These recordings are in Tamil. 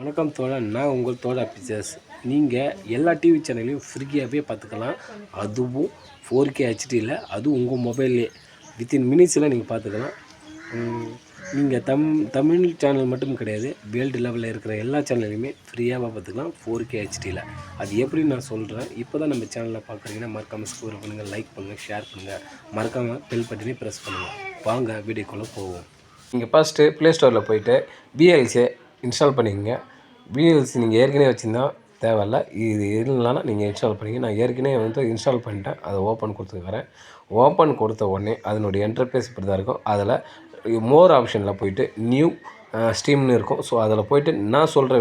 வணக்கம் தோழன் நான் உங்கள் தோழா பிக்சர்ஸ் நீங்கள் எல்லா டிவி சேனல்லையும் ஃப்ரீயாகவே பார்த்துக்கலாம். அதுவும் ஃபோர் கே ஹெச்டியில் அதுவும் உங்கள் மொபைல்லே வித்தின் மினிட்ஸில் நீங்கள் பார்த்துக்கலாம். நீங்கள் தம் தமிழ் சேனல் மட்டும் கிடையாது வேர்ல்டு லெவலில் இருக்கிற எல்லா சேனல்லையுமே ஃப்ரீயாக பார்த்துக்கலாம் ஃபோர் கே ஹெச்டியில் அது எப்படி நான் சொல்கிறேன் இப்போ தான் நம்ம சேனலில் பார்க்குறீங்கன்னா மறக்காமல் ஸ்கோர் பண்ணுங்கள் லைக் பண்ணுங்கள் ஷேர் பண்ணுங்கள் மறக்காமல் பெல் பட்டனே ப்ரெஸ் பண்ணுங்கள் வாங்க வீடியோக்குள்ளே போவோம். நீங்கள் ஃபஸ்ட்டு ப்ளே ஸ்டோரில் போயிட்டு பிஎல்சியை இன்ஸ்டால் பண்ணிக்கோங்க. பிஎல்சி நீங்கள் ஏற்கனவே வச்சுருந்தா தேவையில்ல. இது இல்லைனா நீங்கள் இன்ஸ்டால் பண்ணிங்க நான் ஏற்கனவே வந்து இன்ஸ்டால் பண்ணிட்டேன். அதை ஓப்பன் கொடுத்துக்கிறேன் ஓப்பன் கொடுத்த உடனே அதனுடைய இன்டர்ஃபேஸ் இப்படி தான் இருக்கும். அதில் மோர் ஆப்ஷனில் போயிட்டு நியூ ஸ்டீம்னு இருக்கும். ஸோ அதில் போயிட்டு நான் சொல்கிற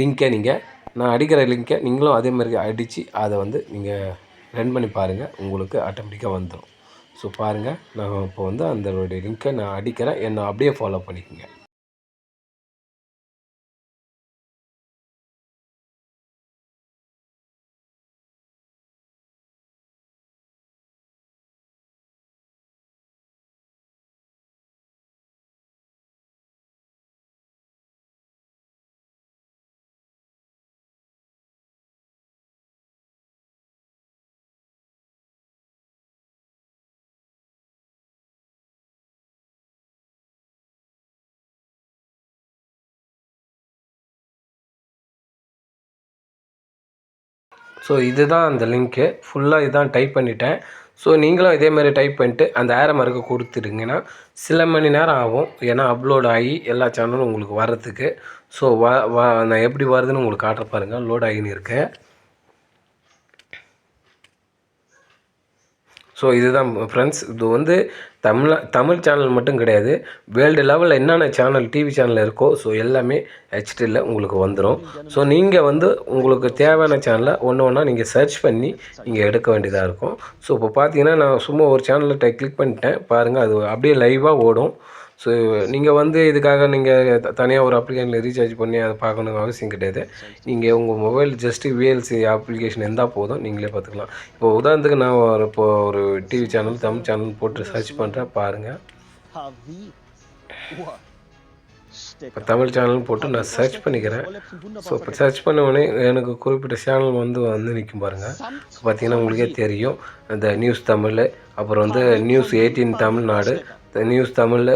லிங்க்கை நீங்கள் நான் அடிக்கிற லிங்க்கை நீங்களும் அதே மாதிரி அடித்து அதை வந்து நீங்கள் ரன் பண்ணி பாருங்கள் உங்களுக்கு ஆட்டோமேட்டிக்காக வந்துடும் ஸோ பாருங்கள் நான் இப்போ வந்து அந்த லிங்க்கை நான் அடிக்கிறேன். என்னை அப்படியே ஃபாலோ பண்ணிக்கோங்க. ஸோ இதுதான் அந்த லிங்க்கு ஃபுல்லாக இதுதான் டைப் பண்ணிட்டேன். ஸோ நீங்களும் இதே மாதிரி டைப் பண்ணிட்டு அந்த ஏர மார்க்கை கொடுத்துருங்கன்னா சில மணி நேரம் ஆகும். ஏன்னா அப்லோட் ஆகி எல்லா சேனலும் உங்களுக்கு வர்றதுக்கு. ஸோ வ வ நான் எப்படி வருதுன்னு உங்களுக்கு காட்டுற பாருங்கள் லோட் ஆகின்னு இருக்கேன் ஸோ இதுதான் ஃப்ரெண்ட்ஸ் இது வந்து தமிழ் தமிழ் சேனல் மட்டும் கிடையாது. வேர்ல்டு லெவலில் என்னென்ன சேனல் டிவி சேனல் இருக்கோ ஸோ எல்லாமே ஹெச்டியில் உங்களுக்கு வந்துடும் ஸோ நீங்கள் வந்து உங்களுக்கு தேவையான சேனலை ஒன்று ஒன்றா நீங்கள் சர்ச் பண்ணி நீங்கள் எடுக்க வேண்டியதாக இருக்கும். ஸோ இப்போ பார்த்தீங்கன்னா நான் சும்மா ஒரு சேனலில் கிளிக் பண்ணிட்டேன். பாருங்கள் அது அப்படியே லைவாக ஓடும். ஸோ நீங்கள் வந்து இதுக்காக நீங்கள் தனியாக ஒரு அப்ளிகேஷனில் ரீசார்ஜ் பண்ணி அதை பார்க்கணுங்க அவசியம் கிடையாது. நீங்கள் உங்கள் மொபைல் ஜஸ்ட்டு விஎல்சி அப்ளிகேஷன் இருந்தால் போதும். நீங்களே பார்த்துக்கலாம். இப்போ உதாரணத்துக்கு நான் ஒரு இப்போ ஒரு டிவி சேனல் தமிழ் சேனல் போட்டு சர்ச் பண்ணுறேன் பாருங்கள் இப்போ தமிழ் சேனல் போட்டு நான் சர்ச் பண்ணிக்கிறேன். ஸோ இப்போ சர்ச் பண்ண உடனே எனக்கு குறிப்பிட்ட சேனல் வந்து வந்து நிற்கும் பாருங்கள் பார்த்தீங்கன்னா உங்களுக்கே தெரியும். இந்த நியூஸ் தமிழ் அப்புறம் வந்து news eighteen Tamil Nadu news Tamil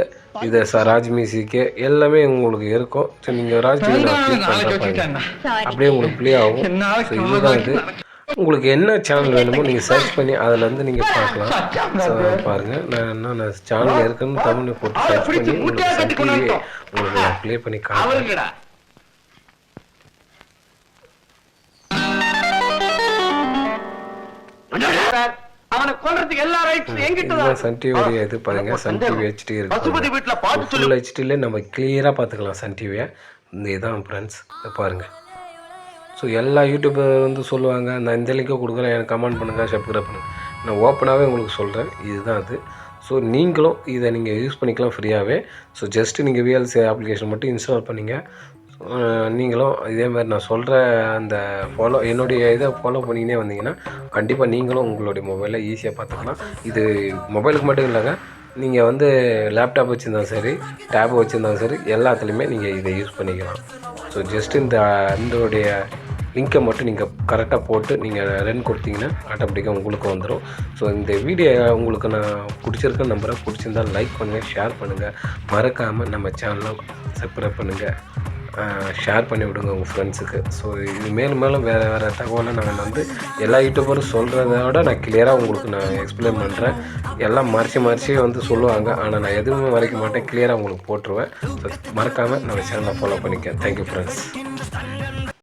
இது ச ராஜ் மியூசிக்கு எல்லாமே உங்களுக்கு இருக்கும். ஸோ நீங்கள் ராஜ் அப்படியே உங்களுக்கு ப்ளே ஆகும். ஸோ இதுதான் இது. உங்களுக்கு என்ன சேனல் வேணுமோ நீங்கள் சர்ச் பண்ணி அதில் வந்து நீங்கள் பார்க்கலாம் ஸோ பாருங்கள் நான் என்ன நான் சேனல் இருக்குன்னு தமிழில் போட்டு சர்ச் பண்ணி உங்களுக்கு டிவி உங்களுக்கு நான் ப்ளே பண்ணி காட்டுறேன் அவனை கொல்றதுக்கு எல்லா ரைட்ஸ் என்கிட்ட இதுதான் சன் டிவியோடைய இது பாருங்க. சன் டிவி ஹெச்டி பசுபதி இருக்கு வீட்டுல பாட்டு சொல்லி. ஃபுல் ஹெச்டிலே நம்ம கிளியராக பார்த்துக்கலாம் சன் டிவியை இந்த இதான் ஃப்ரெண்ட்ஸ் பாருங்கள் ஸோ எல்லா யூடியூபர் வந்து சொல்லுவாங்க நான் இந்த லிங்கை கொடுக்குறேன் எனக்கு கமெண்ட் பண்ணுங்கள் சப்ஸ்கிரைப் பண்ணுங்கள் நான் ஓப்பனாகவே உங்களுக்கு சொல்கிறேன் இதுதான் அது. ஸோ நீங்களும் இதை நீங்கள் யூஸ் பண்ணிக்கலாம் ஃப்ரீயாகவே ஸோ ஜஸ்ட்டு நீங்கள் விஎல்சி அப்ளிகேஷன் மட்டும் இன்ஸ்டால் பண்ணிங்க. நீங்களும் இதே மாதிரி நான் சொல்கிற அந்த ஃபாலோ என்னுடைய இதை ஃபாலோ பண்ணிக்கினே வந்தீங்கன்னா கண்டிப்பாக நீங்களும் உங்களுடைய மொபைலில் ஈஸியாக பார்த்துக்கலாம். இது மொபைலுக்கு மட்டும் இல்லைங்க நீங்கள் வந்து லேப்டாப் வச்சுருந்தாலும் சரி டேப் வச்சுருந்தாலும் சரி எல்லாத்துலேயுமே நீங்கள் இதை யூஸ் பண்ணிக்கலாம். ஸோ ஜஸ்ட் இந்த இதனுடைய லிங்க்கை மட்டும் நீங்கள் கரெக்டாக போட்டு நீங்கள் ரன் கொடுத்தீங்கன்னா ஆட்டோமேட்டிக்காக உங்களுக்கு வந்துடும் ஸோ இந்த வீடியோ உங்களுக்கு நான் பிடிச்சிருக்க நம்பரை பிடிச்சிருந்தால் லைக் பண்ணுங்கள் ஷேர் பண்ணுங்கள் மறக்காமல் நம்ம சேனலை சப்ஸ்கிரைப் பண்ணுங்கள் ஷேர் பண்ணி விடுங்க உங்கள் ஃப்ரெண்ட்ஸுக்கு ஸோ இது மேலும் மேலும் வேறு வேறு தகவலை நான் வந்து எல்லா யூடியூபரும் சொல்கிறத விட நான் கிளியராக உங்களுக்கு நான் எக்ஸ்பிளைன் பண்ணுறேன் எல்லாம் மறைச்சி மறைச்சி வந்து சொல்லுவாங்க. ஆனால் நான் எதுவுமே மறைக்க மாட்டேன். கிளியராக உங்களுக்கு போட்டுருவேன். ஸோ மறக்காமல் நம்ம சேனலை ஃபாலோ பண்ணிக்க தேங்க்யூ ஃப்ரெண்ட்ஸ்